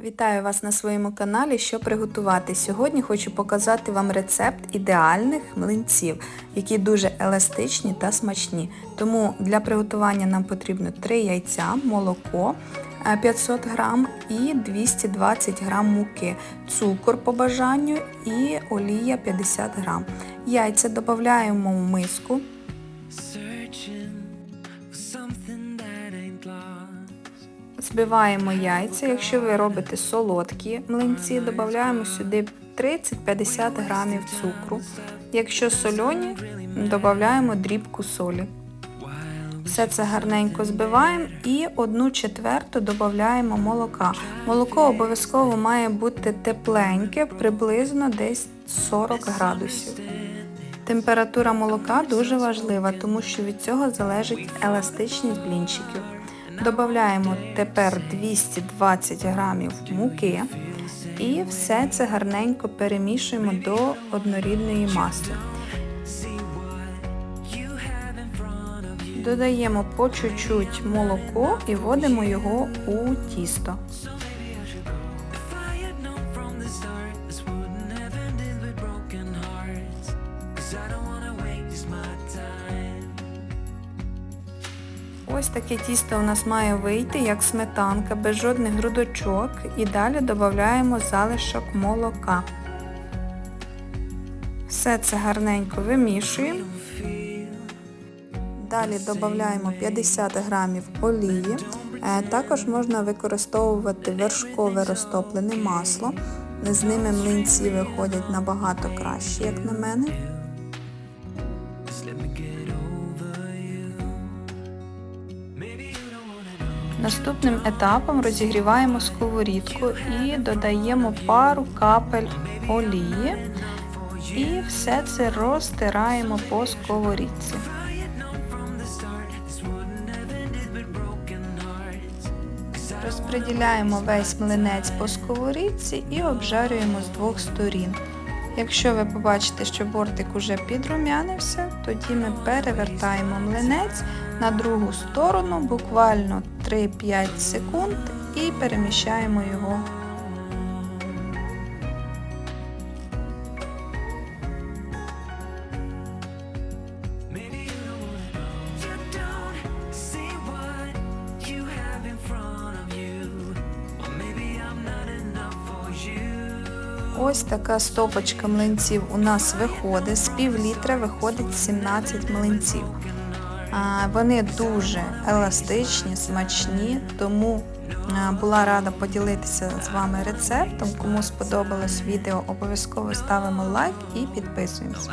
Вітаю вас на своєму каналі Що приготувати. Сьогодні хочу показати вам рецепт ідеальних млинців, які дуже еластичні та смачні. Тому для приготування нам потрібно 3 яйця, молоко е, 500 г і 220 г муки, цукор по бажанню і олія 50 г. Яйця додаємо в миску. Збиваємо яйця. Якщо ви робите солодкі млинці, додаємо сюди 30-50 грамів цукру. Якщо сольоні, додаємо дрібку солі. Все це гарненько збиваємо і 1 четверту додаємо молока. Молоко обов'язково має бути тепленьке, приблизно десь 40 градусів. Температура молока дуже важлива, тому що від цього залежить еластичність блінчиків. Додаємо тепер 220 грамів муки і все це гарненько перемішуємо до однорідної маси. Додаємо по чуть-чуть молоко і вводимо його у тісто. I don't wanna waste my time. Ось таке тісто у нас має вийти, як сметанка, без жодних грудочок. І далі додаємо залишок молока. Все це гарненько вимішуємо. Далі додаємо 50 грамів олії. Е, Також можна використовувати вершкове розтоплене масло. З ними млинці виходять набагато краще, як на мене. Наступним етапом розігріваємо сковорідку і додаємо пару капель олії. І все це розтираємо по сковорідці. Розподіляємо весь млинець по сковорідці і обжарюємо з двох сторін. Якщо ви побачите, що бортик уже підрумянився, тоді ми перевертаємо млинець на другу сторону буквально 3-5 секунд і переміщаємо його. Ось така стопочка млинців у нас виходить. З пів літра виходить 17 млинців. Вони дуже еластичні, смачні, тому була рада поділитися з вами рецептом. Кому сподобалось відео, обов'язково ставимо лайк і підписуємося.